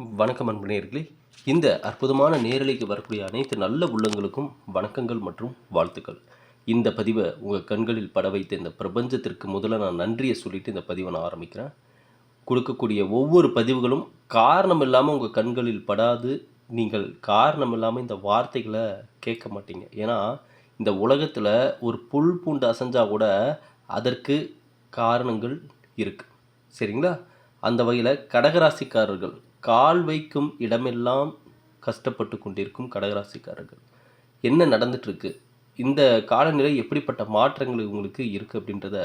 வணக்கம் அன்பனேர்களே இந்த அற்புதமான நேரலைக்கு வரக்கூடிய அனைத்து நல்ல உள்ளங்களுக்கும் வணக்கங்கள் மற்றும் வாழ்த்துக்கள். இந்த பதிவை உங்கள் கண்களில் பட வைத்த இந்த பிரபஞ்சத்திற்கு முதல்ல நான் நன்றியை சொல்லிட்டு இந்த பதிவை நான் ஆரம்பிக்கிறேன். கொடுக்கக்கூடிய ஒவ்வொரு பதிவுகளும் காரணம் இல்லாமல் உங்கள் கண்களில் படாது. நீங்கள் காரணம் இல்லாமல் இந்த வார்த்தைகளை கேட்க மாட்டீங்க. ஏன்னா இந்த உலகத்தில் ஒரு புல் பூண்டு அசைஞ்சால் கூட அதற்கு காரணங்கள் இருக்குது சரிங்களா? அந்த வகையில் கடகராசிக்காரர்கள் கால் வைக்கும் இடமெல்லாம் கஷ்டப்பட்டு கொண்டிருக்கும் கடகராசிக்காரர்கள். என்ன நடந்துட்டுருக்கு இந்த காலநிலை எப்படிப்பட்ட மாற்றங்கள் உங்களுக்கு இருக்குது அப்படின்றத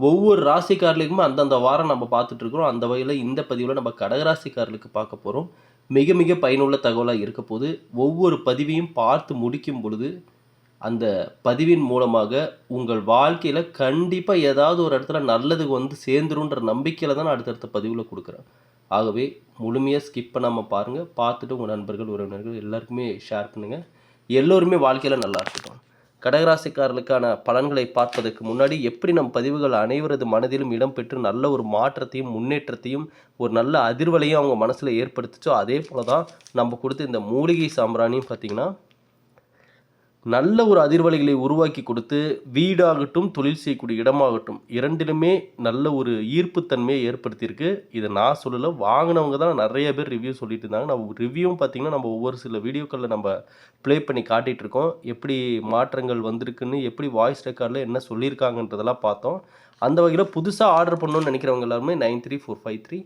ஒவ்வொரு ராசிக்காரர்களுக்குமே அந்தந்த வாரம் நம்ம பார்த்துட்ருக்குறோம் அந்த வகையில் இந்த பதிவில் நம்ம கடகராசிக்காரர்களுக்கு பார்க்க போகிறோம் மிக மிக பயனுள்ள தகவலாக இருக்க போது ஒவ்வொரு பதிவையும் பார்த்து முடிக்கும் பொழுது அந்த பதிவின் மூலமாக உங்கள் வாழ்க்கையில் கண்டிப்பாக ஏதாவது ஒரு இடத்துல நல்லது வந்து சேர்ந்துருன்ற நம்பிக்கையில் தான் நான் அடுத்தடுத்த பதிவில் கொடுக்குறேன். ஆகவே முழுமையாக ஸ்கிப் பண்ணாமல் பாருங்கள் பார்த்துட்டு உங்கள் நண்பர்கள் உறவினர்கள் எல்லாருக்குமே ஷேர் பண்ணுங்கள் எல்லோருமே வாழ்க்கையில் நல்லா இருக்கட்டும். கடகராசிக்காரர்களுக்கான பலன்களை பார்ப்பதற்கு முன்னாடி எப்படி நம் பதிவுகள் அனைவரது மனதிலும் இடம்பெற்று நல்ல ஒரு மாற்றத்தையும் முன்னேற்றத்தையும் ஒரு நல்ல அதிர்வலையும் அவங்க மனசில் ஏற்படுத்துச்சோ அதே போல தான் நம்ம கொடுத்த இந்த மூலிகை சாம்பிராணியும் பார்த்திங்கன்னா நல்ல ஒரு அதிர்வலைகளை உருவாக்கி கொடுத்து வீடாகட்டும் தொழில் செய்யக்கூடிய இடமாகட்டும் இரண்டிலுமே நல்ல ஒரு ஈர்ப்புத்தன்மையை ஏற்படுத்தியிருக்கு. இதை நான் சொல்லலை வாங்கினவங்க தான் நிறைய பேர் ரிவ்யூ சொல்லிட்டு இருந்தாங்க. நம்ம ரிவ்யூவும் பார்த்திங்கன்னா நம்ம ஒவ்வொரு சில வீடியோக்களில் நம்ம ப்ளே பண்ணி காட்டிகிட்ருக்கோம் எப்படி மாற்றங்கள் வந்திருக்குன்னு எப்படி வாய்ஸ் ரெக்கார்டில் என்ன சொல்லியிருக்காங்கன்றதெல்லாம் பார்த்தோம். அந்த வகையில் புதுசாக ஆர்டர் பண்ணணும்னு நினைக்கிறவங்க எல்லாருமே nine three four five three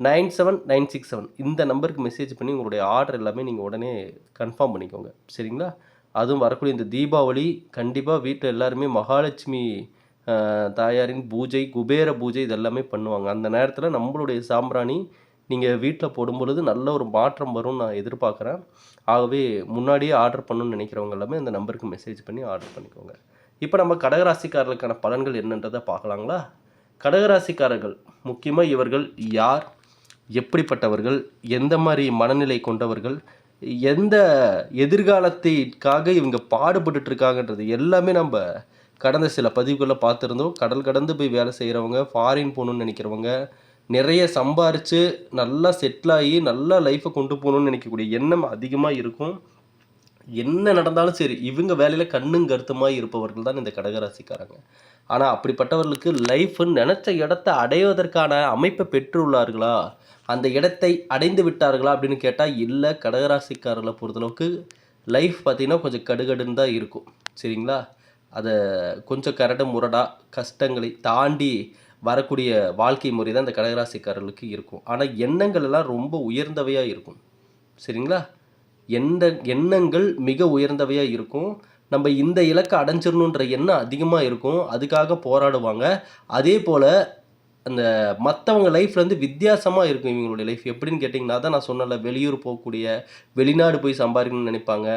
nine seven nine six seven இந்த நம்பருக்கு மெசேஜ் பண்ணி உங்களுடைய ஆர்டர் எல்லாமே நீங்கள் உடனே கன்ஃபார்ம் பண்ணிக்கோங்க. சரிங்களா? அதுவும் வரக்கூடிய இந்த தீபாவளி கண்டிப்பாக வீட்டில் எல்லாருமே மகாலட்சுமி தாயாரின் பூஜை குபேர பூஜை இதெல்லாமே பண்ணுவாங்க. அந்த நேரத்தில் நம்மளுடைய சாம்பிராணி நீங்கள் வீட்டில் போடும் பொழுது நல்ல ஒரு மாற்றம் வரும்னு நான் எதிர்பார்க்குறேன். ஆகவே முன்னாடியே ஆர்டர் பண்ணணும்னு நினைக்கிறவங்க எல்லாமே அந்த நம்பருக்கு மெசேஜ் பண்ணி ஆர்டர் பண்ணிக்கோங்க. இப்போ நம்ம கடகராசிக்காரர்களுக்கான பலன்கள் என்னன்றதை பார்க்கலாங்களா? கடகராசிக்காரர்கள் முக்கியமாக இவர்கள் யார்? எப்படிப்பட்டவர்கள்? எந்த மாதிரி மனநிலை கொண்டவர்கள்? எந்த எதிர்காலத்திற்காக இவங்க பாடுபட்டுட்டு இருக்காங்கன்றது எல்லாமே நம்ம கடந்த சில பதிவுகளில் பார்த்துருந்தோம். கடல் கடந்து போய் வேலை செய்கிறவங்க ஃபாரின் போகணுன்னு நினைக்கிறவங்க நிறைய சம்பாரித்து நல்லா செட்டில் ஆகி நல்லா லைஃப்பை கொண்டு போகணுன்னு நினைக்கக்கூடிய எண்ணம் அதிகமாக இருக்கும். என்ன நடந்தாலும் சரி இவங்க வேலையில் கண்ணும் கருத்துமாக இருப்பவர்கள் தான் இந்த கடகராசிக்காரங்க. ஆனால் அப்படிப்பட்டவர்களுக்கு லைஃப்னு நினச்ச இடத்த அடைவதற்கான அமைப்பை பெற்றுள்ளார்களா? அந்த இடத்தை அடைந்து விட்டார்களா அப்படின்னு கேட்டால் இல்லை கடகராசிக்காரர்களை பொறுத்தளவுக்கு லைஃப் பார்த்திங்கன்னா கொஞ்சம் கடுகடுன்னு தான் இருக்கும். சரிங்களா? அதை கொஞ்சம் கரடு முரடாக கஷ்டங்களை தாண்டி வரக்கூடிய வாழ்க்கை முறை தான் இந்த கடகராசிக்காரர்களுக்கு இருக்கும். ஆனால் எண்ணங்கள் எல்லாம் ரொம்ப உயர்ந்தவையாக இருக்கும். சரிங்களா? எந்த எண்ணங்கள் மிக உயர்ந்தவையாக இருக்கும். நம்ம இந்த இலக்கை அடைஞ்சிடணுன்ற எண்ணம் அதிகமாக இருக்கும். அதுக்காக போராடுவாங்க. அதே போல் அந்த மற்றவங்க லைஃப்லேருந்து வித்தியாசமாக இருக்கும் இவங்களுடைய லைஃப் எப்படின்னு கேட்டிங்கன்னா தான் நான் சொன்னல வெளியூர் போகக்கூடிய வெளிநாடு போய் சம்பாதிக்கணும்னு நினைப்பாங்க.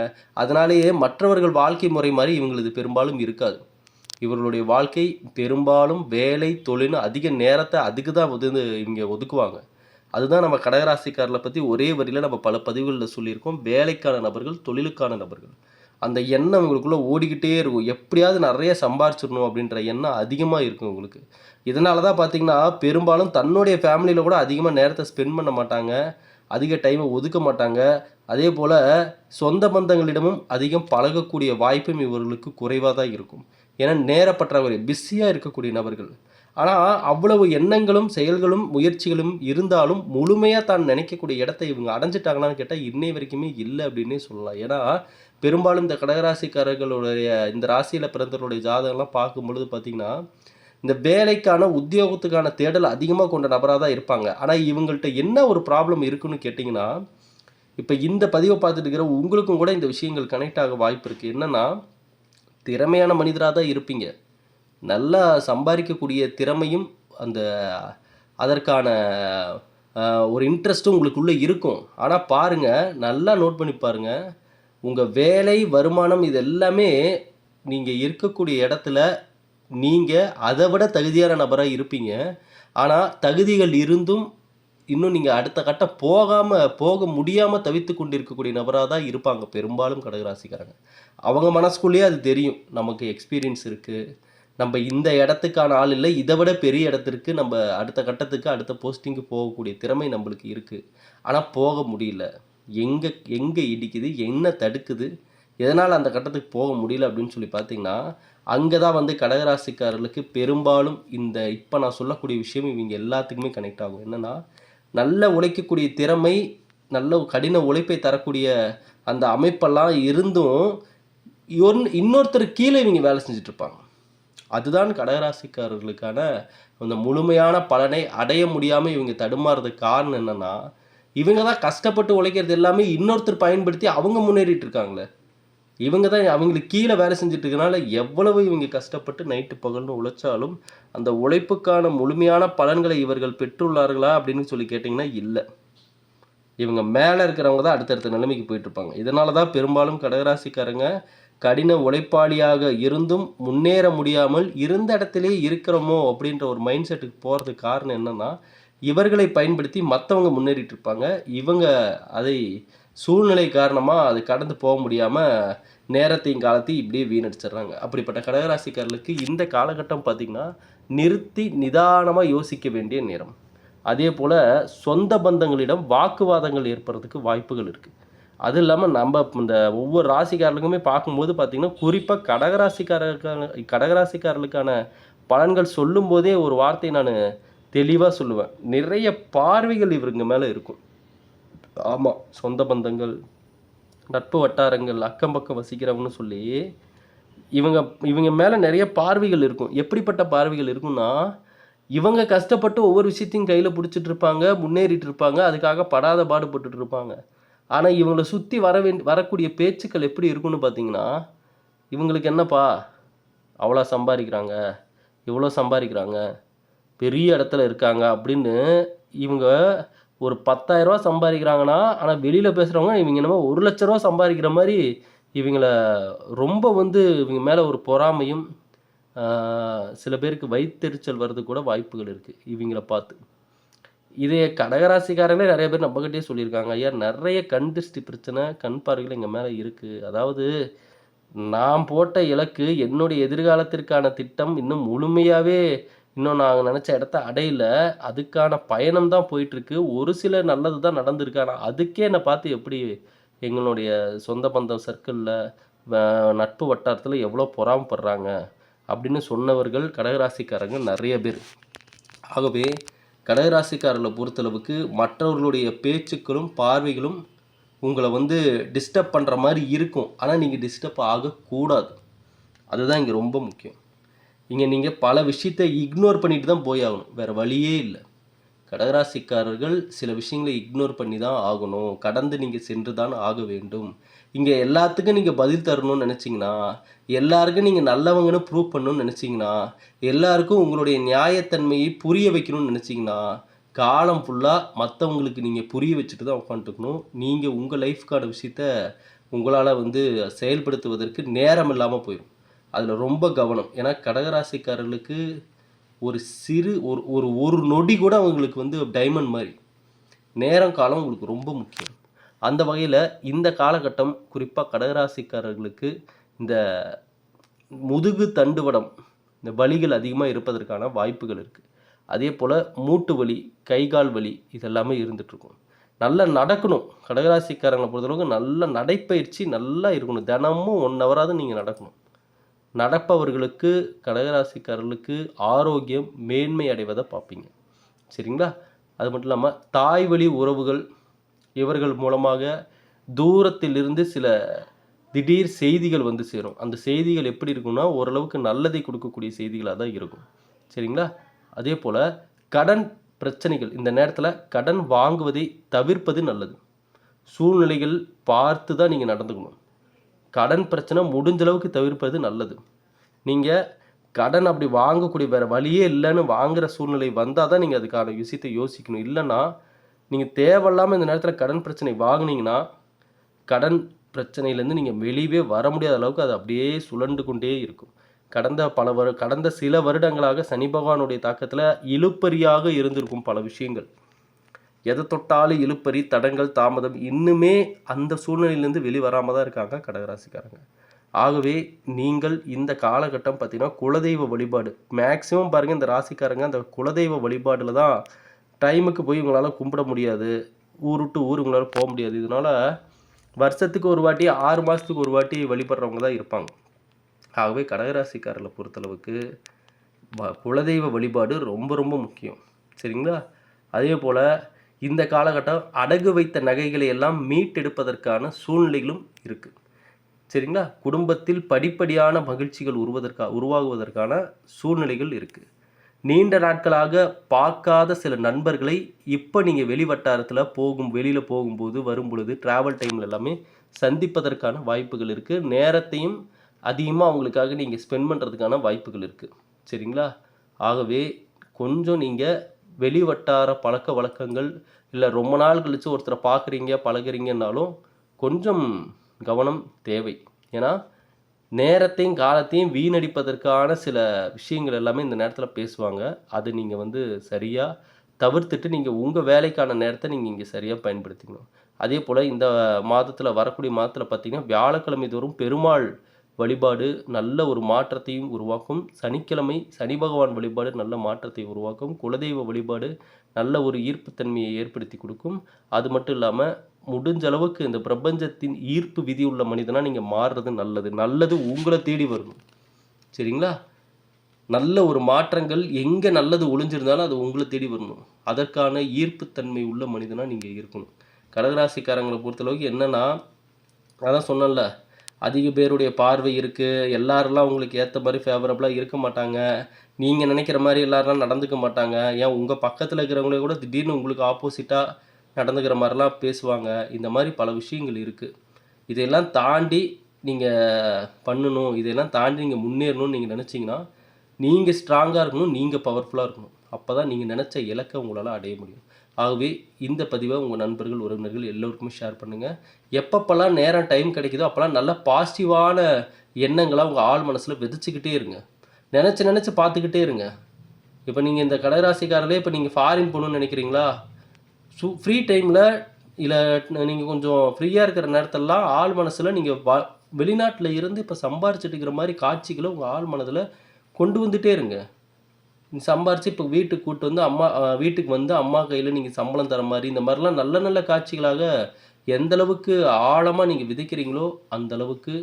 அதனாலேயே மற்றவர்கள் வாழ்க்கை முறை மாதிரி இவங்களது பெரும்பாலும் இருக்காது. இவர்களுடைய வாழ்க்கை பெரும்பாலும் வேலை தொழில்னு அதிக நேரத்தை அதுக்கு தான் வந்து இவங்க ஒதுக்குவாங்க. அதுதான் நம்ம கடகராசிக்காரர்களை பற்றி ஒரே வரியில் நம்ம பல பதிவுகளில் சொல்லியிருக்கோம். வேலைக்கான நபர்கள் தொழிலுக்கான நபர்கள். அந்த எண்ணம் உங்களுக்குள்ளே ஓடிக்கிட்டே இருக்கும். எப்படியாவது நிறைய சம்பாரிச்சிடணும் அப்படின்ற எண்ணம் அதிகமாக இருக்கும் உங்களுக்கு. இதனால தான் பார்த்தீங்கன்னா பெரும்பாலும் தன்னுடைய ஃபேமிலியில் கூட அதிகமாக நேரத்தை ஸ்பெண்ட் பண்ண மாட்டாங்க. அதிக டைமை ஒதுக்க மாட்டாங்க. அதே போல் சொந்த பந்தங்களிடமும் அதிகம் பழகக்கூடிய வாய்ப்பும் இவர்களுக்கு குறைவாக தான் இருக்கும். ஏன்னா நேரப்பற்றவர்கள் பிஸியாக இருக்கக்கூடிய நபர்கள். ஆனால் அவ்வளவு எண்ணங்களும் செயல்களும் முயற்சிகளும் இருந்தாலும் முழுமையாக தான் நினைக்கக்கூடிய இடத்த இவங்க அடைஞ்சிட்டாங்களான்னு கேட்டால் இன்னை வரைக்குமே இல்லை அப்படின்னே சொல்லலாம். ஏன்னா பெரும்பாலும் இந்த கடகராசிக்காரர்களுடைய இந்த ராசியில் பிறந்தவருடைய ஜாதகம்லாம் பார்க்கும் பொழுது பார்த்திங்கன்னா இந்த வேலைக்கான உத்தியோகத்துக்கான தேடல் அதிகமாக கொண்ட நபராக தான் இருப்பாங்க. ஆனால் இவங்கள்ட்ட என்ன ஒரு ப்ராப்ளம் இருக்குன்னு கேட்டிங்கன்னா இப்போ இந்த பதிவை பார்த்துட்டு இருக்கிற உங்களுக்கும் கூட இந்த விஷயங்கள் கனெக்ட் ஆக வாய்ப்பு இருக்குது என்னென்னா திறமையான மனிதராக தான் இருப்பீங்க. நல்லா சம்பாதிக்கக்கூடிய திறமையும் அந்த அதற்கான ஒரு இன்ட்ரெஸ்ட்டும் உங்களுக்குள்ளே இருக்கும். ஆனால் பாருங்கள் நல்லா நோட் பண்ணி பாருங்கள் உங்கள் வேலை வருமானம் இது எல்லாமே நீங்கள் இருக்கக்கூடிய இடத்துல நீங்கள் அதை விட தகுதியான நபராக இருப்பீங்க. ஆனால் தகுதிகள் இருந்தும் இன்னும் நீங்கள் அடுத்த கட்டம் போகாமல் போக முடியாமல் தவித்து கொண்டிருக்கக்கூடிய நபராக தான் இருப்பாங்க பெரும்பாலும் கடகராசிக்காரங்க. அவங்க மனசுக்குள்ளேயே அது தெரியும். நமக்கு எக்ஸ்பீரியன்ஸ் இருக்குது நம்ம இந்த இடத்துக்கான ஆள் இல்லை. இதை விட பெரிய இடத்திற்கு நம்ம அடுத்த கட்டத்துக்கு அடுத்த போஸ்டிங்க்கு போகக்கூடிய திறமை நம்மளுக்கு இருக்குது ஆனால் போக முடியல. எங்கே எங்கே இடிக்குது? என்ன தடுக்குது? எதனால் அந்த கட்டத்துக்கு போக முடியல அப்படின்னு சொல்லி பார்த்தீங்கன்னா அங்கே தான் வந்து கடகராசிக்காரர்களுக்கு பெரும்பாலும் இந்த இப்போ நான் சொல்லக்கூடிய விஷயம் இவங்க எல்லாத்துக்குமே கனெக்ட் ஆகும். என்னென்னா நல்ல உழைக்கக்கூடிய திறமை நல்ல கடின உழைப்பை தரக்கூடிய அந்த அமைப்பெல்லாம் இருந்தும் இன்னொருத்தர் கீழே இவங்க வேலை செஞ்சுட்ருப்பாங்க அதுதான் கடகராசிக்காரர்களுக்கான அந்த முழுமையான பலனை அடைய முடியாமல் இவங்க தடுமாறதுக்கு காரணம் என்னன்னா இவங்க தான் கஷ்டப்பட்டு உழைக்கிறது எல்லாமே இன்னொருத்தர் பயன்படுத்தி அவங்க முன்னேறிட்டு இருக்காங்களே. இவங்க தான் அவங்களுக்கு கீழே வேலை செஞ்சுட்டு இருக்கனால எவ்வளவு இவங்க கஷ்டப்பட்டு நைட்டு பகல்னு உழைச்சாலும் அந்த உழைப்புக்கான முழுமையான பலன்களை இவர்கள் பெற்றுள்ளார்களா அப்படின்னு சொல்லி கேட்டிங்கன்னா இல்லை. இவங்க மேலே இருக்கிறவங்க தான் அடுத்தடுத்த நிலைமைக்கு போயிட்டு இருப்பாங்க. இதனால தான் பெரும்பாலும் கடகராசிக்காரங்க கடின உழைப்பாளியாக இருந்தும் முன்னேற முடியாமல் இருந்த இடத்திலே இருக்கிறோமோ அப்படின்ற ஒரு மைண்ட் செட்டுக்கு போகிறதுக்கு காரணம் என்னன்னா இவர்களை பயன்படுத்தி மற்றவங்க முன்னேறிட்டு இருப்பாங்க. இவங்க அதை சூழ்நிலை காரணமாக அது கடந்து போக முடியாமல் நேரத்தையும் காலத்தையும் இப்படியே வீணடிச்சிடுறாங்க. அப்படிப்பட்ட கடகராசிக்காரர்களுக்கு இந்த காலகட்டம் பார்த்திங்கன்னா நிறுத்தி நிதானமாக யோசிக்க வேண்டிய நேரம். அதே போல் சொந்த பந்தங்களிடம் வாக்குவாதங்கள் ஏற்படுறதுக்கு வாய்ப்புகள் இருக்குது அது இல்லாமல் நம்ம இந்த ஒவ்வொரு ராசிக்காரர்களுக்குமே பார்க்கும்போது பார்த்திங்கன்னா குறிப்பாக கடகராசிக்காரர்களுக்கான கடகராசிக்காரர்களுக்கான பலன்கள் சொல்லும்போதே ஒரு வார்த்தையை நான் தெளிவாக சொல்லுவேன். நிறைய பார்வைகள் இவருங்க மேலே இருக்கும். ஆமாம் சொந்த பந்தங்கள் நட்பு வட்டாரங்கள் அக்கம் பக்கம் வசிக்கிறவங்கன்னு சொல்லி இவங்க இவங்க மேலே நிறைய பார்வைகள் இருக்கும். எப்படிப்பட்ட பார்வைகள் இருக்கும்னா இவங்க கஷ்டப்பட்டு ஒவ்வொரு விஷயத்தையும் கையில் பிடிச்சிட்டு இருப்பாங்க முன்னேறிட்டு இருப்பாங்க அதுக்காக படாத பாடுபட்டுட்டு இருப்பாங்க. ஆனால் இவங்களை சுற்றி வர வேண்டி வரக்கூடிய பேச்சுக்கள் எப்படி இருக்குன்னு பார்த்தீங்கன்னா இவங்களுக்கு என்னப்பா? அவ்வளோ சம்பாதிக்கிறாங்க இவ்வளோ சம்பாதிக்கிறாங்க பெரிய இடத்துல இருக்காங்க அப்படின்னு இவங்க ஒரு பத்தாயிரரூவா சம்பாதிக்கிறாங்கன்னா ஆனால் வெளியில் பேசுகிறவங்க இவங்க என்னமோ ஒரு லட்ச ரூபா சம்பாதிக்கிற மாதிரி இவங்கள ரொம்ப வந்து இவங்க மேலே ஒரு பொறாமையும் சில பேருக்கு வயிற்றெரிச்சல் வர்றது கூட வாய்ப்புகள் இருக்குது இவங்கள பார்த்து. இதே கடகராசிக்காரங்களே நிறைய பேர் நம்மக்கிட்டே சொல்லியிருக்காங்க. ஐயா நிறைய கண் திருஷ்டி பிரச்சனை கண் பார்வைகள் எங்கள் மேலே இருக்குது அதாவது நான் போட்ட இலக்கு என்னுடைய எதிர்காலத்திற்கான திட்டம் இன்னும் முழுமையாகவே இன்னும் நாங்கள் நினச்ச இடத்த அடையல. அதுக்கான பயணம் தான் போயிட்டுருக்கு. ஒரு சில நல்லது தான் நடந்திருக்கு. ஆனால் அதுக்கே என்னை பார்த்து எப்படி எங்களுடைய சொந்த பந்தம் சர்க்கிளில் நட்பு வட்டாரத்தில் எவ்வளோ பொறாமப்படுறாங்க அப்படின்னு சொன்னவர்கள் கடகராசிக்காரங்க நிறைய பேர். ஆகவே கடகராசிக்காரர்களை பொறுத்தளவுக்கு மற்றவர்களுடைய பேச்சுக்களும் பார்வைகளும் உங்களை வந்து டிஸ்டர்ப் பண்ணுற மாதிரி இருக்கும். ஆனால் நீங்கள் டிஸ்டர்ப் ஆகக்கூடாது. அதுதான் இங்கே ரொம்ப முக்கியம். இங்கே நீங்கள் பல விஷயத்தை இக்னோர் பண்ணிட்டு தான் போய் ஆகணும் வேறு வழியே இல்லை. கடகராசிக்காரர்கள் சில விஷயங்களை இக்னோர் பண்ணி தான் ஆகணும். கடந்து நீங்கள் சென்று தான் ஆக வேண்டும். இங்கே எல்லாத்துக்கும் நீங்கள் பதில் தரணும்னு நினச்சிங்கன்னா எல்லாருக்கும் நீங்கள் நல்லவங்கன்னு ப்ரூவ் பண்ணணும்னு நினச்சிங்கன்னா எல்லாருக்கும் உங்களுடைய நியாயத்தன்மையை புரிய வைக்கணும்னு நினச்சிங்கன்னா காலம் ஃபுல்லாக மற்றவங்களுக்கு நீங்கள் புரிய வச்சுட்டு தான் உட்காந்துக்கணும் நீங்கள் உங்கள் லைஃப்க்கான விஷயத்த உங்களால் வந்து செயல்படுத்துவதற்கு நேரம் இல்லாமல் போயிடும் அதில் ரொம்ப கவனம். ஏன்னா கடகராசிக்காரர்களுக்கு ஒரு சிறு ஒரு ஒரு ஒரு நொடி கூட அவங்களுக்கு வந்து டைமண்ட் மாதிரி. நேரம் காலம் உங்களுக்கு ரொம்ப முக்கியம். அந்த வகையில் இந்த காலகட்டம் குறிப்பாக கடகராசிக்காரர்களுக்கு இந்த முதுகு தண்டுவடம் இந்த வலிகள் அதிகமாக இருப்பதற்கான வாய்ப்புகள் இருக்குது அதே போல் மூட்டு வலி கை கால் வலி இதெல்லாமே இருந்துகிட்ருக்கும் நல்லா நடக்கணும். கடகராசிக்காரங்களை பொறுத்தளவுக்கு நல்ல நடைப்பயிற்சி நல்லா இருக்கணும். தினமும் ஒன் ஹவராவது நீங்கள் நடக்கணும். நடப்பவர்களுக்கு கடகராசிக்காரர்களுக்கு ஆரோக்கியம் மேன்மை அடைவதை பார்ப்பீங்க. சரிங்களா? அது மட்டும் இல்லாமல் தாய் வழி உறவுகள் இவர்கள் மூலமாக தூரத்திலிருந்து சில திடீர் செய்திகள் வந்து சேரும். அந்த செய்திகள் எப்படி இருக்கும்னா ஓரளவுக்கு நல்லதை கொடுக்கக்கூடிய செய்திகளாக தான் இருக்கும். சரிங்களா? அதே போல் கடன் பிரச்சனைகள். இந்த நேரத்தில் கடன் வாங்குவதை தவிர்ப்பது நல்லது. சூழ்நிலைகள் பார்த்து தான் நீங்கள் நடந்துக்கணும். கடன் பிரச்சனை முடிஞ்சளவுக்கு தவிர்ப்பது நல்லது. நீங்கள் கடன் அப்படி வாங்கக்கூடிய வேறு வழியே இல்லைன்னு வாங்குகிற சூழ்நிலை வந்தால் தான் நீங்கள் அதுக்கான விஷயத்தை யோசிக்கணும். இல்லைன்னா நீங்கள் தேவையில்லாமல் இந்த நேரத்தில் கடன் பிரச்சனை வாங்குனீங்கன்னா கடன் பிரச்சனையிலேருந்து நீங்கள் வெளியவே வர முடியாத அளவுக்கு அது அப்படியே சுழண்டு கொண்டே இருக்கும். கடந்த பல வரு கடந்த சில வருடங்களாக சனி பகவானுடைய தாக்கத்தில் இழுப்பறியாக இருந்திருக்கும் பல விஷயங்கள். எதை தொட்டாலும் இழுப்பறி தடங்கள் தாமதம் இன்னுமே அந்த சூழ்நிலையிலேருந்து வெளிவராமல் தான் இருக்காங்க கடகராசிக்காரங்க. ஆகவே நீங்கள் இந்த காலகட்டம் பார்த்தீங்கன்னா குலதெய்வ வழிபாடு. மேக்ஸிமம் பாருங்கள் இந்த ராசிக்காரங்க அந்த குலதெய்வ வழிபாடில் தான் டைமுக்கு போய் உங்களால் கும்பிட முடியாது. ஊர் விட்டு ஊர் உங்களால் போக முடியாது. இதனால் வருஷத்துக்கு ஒரு வாட்டி ஆறு மாதத்துக்கு ஒரு வாட்டி வழிபடுறவங்க தான் இருப்பாங்க. ஆகவே கடகராசிக்காரர்களை பொறுத்தளவுக்கு வ- குலதெய்வ வழிபாடு ரொம்ப ரொம்ப முக்கியம். சரிங்களா? அதே போல் இந்த காலகட்டம் அடகு வைத்த நகைகளை எல்லாம் மீட்டெடுப்பதற்கான சூழ்நிலைகளும் இருக்குது சரிங்களா? குடும்பத்தில் படிப்படியான மகிழ்ச்சிகள் உருவதற்கா உருவாகுவதற்கான சூழ்நிலைகள் இருக்குது நீண்ட நாட்களாக பார்க்காத சில நண்பர்களை இப்போ நீங்கள் வெளி வட்டாரத்தில் போகும் வெளியில் போகும்போது வரும் பொழுது ட்ராவல் டைமில் எல்லாமே சந்திப்பதற்கான வாய்ப்புகள் இருக்குது நேரத்தையும் அதிகமாக அவங்களுக்காக நீங்கள் ஸ்பெண்ட் பண்ணுறதுக்கான வாய்ப்புகள் இருக்குது சரிங்களா? ஆகவே கொஞ்சம் நீங்கள் வெளி வட்டார பழக்க வழக்கங்கள் இல்லை ரொம்ப நாள் கழித்து ஒருத்தரை பார்க்குறீங்க பழகுறீங்கன்னாலும் கொஞ்சம் கவனம் தேவை. ஏன்னா நேரத்தையும் காலத்தையும் வீணடிப்பதற்கான சில விஷயங்கள் எல்லாமே இந்த நேரத்தில் பேசுவாங்க. அது நீங்கள் வந்து சரியாக தவிர்த்துட்டு நீங்கள் உங்கள் வேலைக்கான நேரத்தை நீங்கள் இங்கே சரியாக பயன்படுத்திக்கணும். அதே போல் இந்த மாதத்தில் வரக்கூடிய மாதத்தில் பார்த்திங்கன்னா வியாழக்கிழமை தோறும் பெருமாள் வழிபாடு நல்ல ஒரு மாற்றத்தையும் உருவாக்கும். சனிக்கிழமை சனி பகவான் வழிபாடு நல்ல மாற்றத்தை உருவாக்கும். குலதெய்வ வழிபாடு நல்ல ஒரு ஈர்ப்புத்தன்மையை ஏற்படுத்தி கொடுக்கும். அது மட்டும் இல்லாமல் முடிஞ்ச அளவுக்கு இந்த பிரபஞ்சத்தின் ஈர்ப்பு விதி உள்ள மனிதனாக நீங்கள் மாறுறது நல்லது. நல்லது உங்களை தேடி வரணும் சரிங்களா? நல்ல ஒரு மாற்றங்கள் எங்கே நல்லது ஒளிஞ்சிருந்தாலும் அது உங்களை தேடி வரணும். அதற்கான ஈர்ப்புத்தன்மை உள்ள மனிதனாக நீங்கள் இருக்கணும். கடகராசிக்காரங்களை பொறுத்தளவுக்கு என்னன்னா அதான் சொன்னேன்ல அதிக பேருடைய பார்வை இருக்குது எல்லாரெல்லாம் உங்களுக்கு ஏற்ற மாதிரி ஃபேவரபுளாக இருக்க மாட்டாங்க. நீங்கள் நினைக்கிற மாதிரி எல்லாரெல்லாம் நடந்துக்க மாட்டாங்க. ஏன்? உங்கள் பக்கத்தில் இருக்கிறவங்களே கூட திடீர்னு உங்களுக்கு ஆப்போசிட்டாக நடந்துக்கிற மாதிரிலாம் பேசுவாங்க. இந்த மாதிரி பல விஷயங்கள் இருக்குது இதையெல்லாம் தாண்டி நீங்கள் பண்ணணும். இதையெல்லாம் தாண்டி நீங்கள் முன்னேறணும்னு நீங்கள் நினச்சிங்கன்னா நீங்கள் ஸ்ட்ராங்காக இருக்கணும் நீங்கள் பவர்ஃபுல்லாக இருக்கணும். அப்போ தான் நீங்கள் நினச்ச இலக்கை உங்களால் அடைய முடியும். ஆகவே இந்த பதிவை உங்கள் நண்பர்கள் உறவினர்கள் எல்லோருக்குமே ஷேர் பண்ணுங்கள் எப்பப்பெல்லாம் நேரம் டைம் கிடைக்குதோ அப்போல்லாம் நல்ல பாசிட்டிவான எண்ணங்களை உங்கள் ஆள் மனசில் விதைச்சிக்கிட்டே இருங்க. நினச்சி நினச்சி பார்த்துக்கிட்டே இருங்க. இப்போ நீங்கள் இந்த கடகராசிக்காரர்களே இப்போ நீங்கள் ஃபாரின் போகணுன்னு நினைக்கிறீங்களா? சு ஃப்ரீ டைமில் இல்லை நீங்கள் கொஞ்சம் ஃப்ரீயாக இருக்கிற நேரத்திலலாம் ஆள் மனசில் நீங்கள் வ வெளிநாட்டில் இருந்து இப்போ சம்பாரிச்சிட்டு இருக்கிற மாதிரி காட்சிகளை உங்கள் ஆள் மனதில் கொண்டு வந்துட்டே இருங்க. சம்பாரித்து இப்போ வீட்டுக்கு கூட்டு வந்து அம்மா வீட்டுக்கு வந்து அம்மா கையில் நீங்கள் சம்பளம் தர மாதிரி இந்த மாதிரிலாம் நல்ல நல்ல காட்சிகளாக எந்த அளவுக்கு ஆழமாக நீங்கள் விதைக்கிறீங்களோ அந்த அளவுக்கு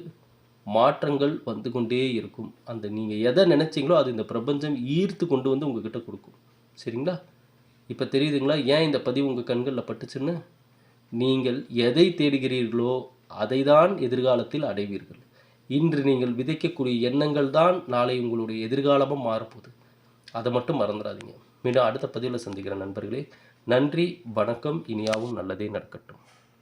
மாற்றங்கள் வந்து கொண்டே இருக்கும். அந்த நீங்கள் எதை நினச்சிங்களோ அது இந்த பிரபஞ்சம் ஈர்த்து கொண்டு வந்து உங்ககிட்ட கொடுக்கும். சரிங்களா? இப்போ தெரியுதுங்களா? ஏன் இந்த பதிவு உங்கள் கண்களில் பட்டுச்சுன்னு? நீங்கள் எதை தேடுகிறீர்களோ அதை தான் எதிர்காலத்தில் அடைவீர்கள். இன்று நீங்கள் விதைக்கக்கூடிய எண்ணங்கள் தான் நாளை உங்களுடைய எதிர்காலமாக மாறப்போகுது. அதை மட்டும் மறந்துடாதீங்க. மீண்டும் அடுத்த பதிவில் சந்திக்கிற நண்பர்களே. நன்றி வணக்கம். இனியாவும் நல்லதே நடக்கட்டும்.